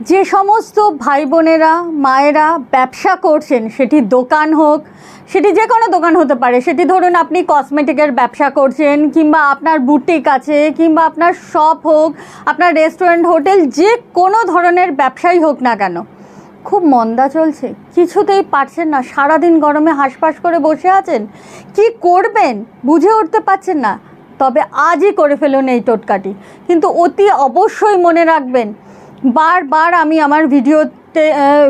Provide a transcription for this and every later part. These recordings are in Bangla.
যে সমস্ত ভাই বোনেরা মায়েরা ব্যবসা করছেন, সেটি দোকান হোক, সেটি যে কোনো দোকান হতে পারে, সেটি ধরুন আপনি কসমেটিকের ব্যবসা করছেন, কিংবা আপনার বুটিক আছে, কিংবা আপনার শপ হোক, আপনার রেস্টুরেন্ট হোটেল যে কোনো ধরনের ব্যবসাই হোক না কেন, খুব মন্দা চলছে। কিছুতেই পারছেন না, সারাদিন গরমে হাঁসফাঁস করে বসে আছেন, কি করবেন বুঝে উঠতে পারছেন না, তবে আজই করে ফেলুন এই টোটকাটি। কিন্তু অতি অবশ্যই মনে রাখবেন বারবার আমি আমার ভিডিওতে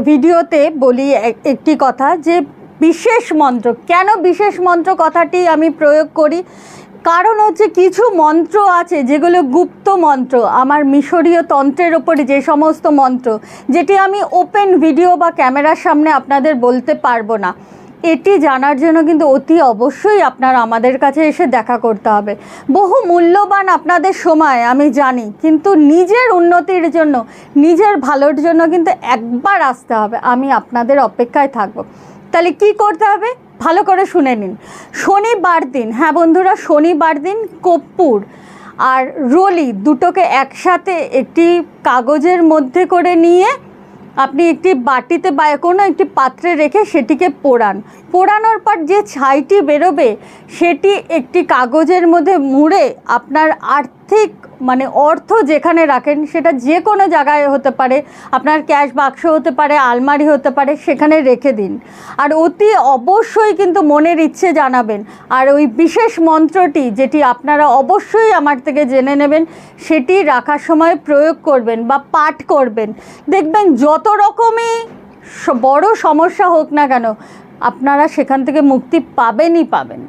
ভিডিওতে বলি একটি কথা যে বিশেষ মন্ত্র, কেন বিশেষ মন্ত্র কথাটি আমি প্রয়োগ করি? কারণ হচ্ছে কিছু মন্ত্র আছে যেগুলো গুপ্ত মন্ত্র, আমার মিশরীয় তন্ত্রের ওপরে যে সমস্ত মন্ত্র, যেটি আমি ওপেন ভিডিও বা ক্যামেরার সামনে আপনাদের বলতে পারব না। এটি জানার জন্য কিন্তু অতি অবশ্যই আপনার আমাদের কাছে এসে দেখা করতে হবে। বহু মূল্যবান আপনাদের সময় আমি জানি, কিন্তু নিজের উন্নতির জন্য, নিজের ভালোর জন্য কিন্তু একবার আসতে হবে। আমি আপনাদের অপেক্ষায় থাকব। তাহলে কি করতে হবে? ভালো করে শুনে নিন। শনিবার দিন হ্যাঁ বন্ধুরা, শনিবার দিন কর্পূর আর রলি দুটোকে একসাথে একটি কাগজের মধ্যে করে নিয়ে আপনি একটি বাটিতে বা কোনো একটি পাত্রে রেখে সেটিকে পোড়ান। পোড়ানোর পর যে ছাইটি বেরোবে, সেটি একটি কাগজের মধ্যে মুড়ে আপনার আর্থিক মানে অর্থ যেখানে রাখেন সেটা যে কোনো জায়গায় হতে পারে, আপনার ক্যাশ বাক্স হতে পারে, আলমারি হতে পারে, সেখানে রেখে দিন। আর অতি অবশ্যই কিন্তু মনের ইচ্ছে জানাবেন। আর ওই বিশেষ মন্ত্রটি যেটি আপনারা অবশ্যই আমার থেকে জেনে নেবেন, সেটি রাখার সময় প্রয়োগ করবেন বা পাঠ করবেন। দেখবেন যত রকমই বড় সমস্যা হোক না কেন, আপনারা সেখান থেকে মুক্তি পাবেনই পাবেন।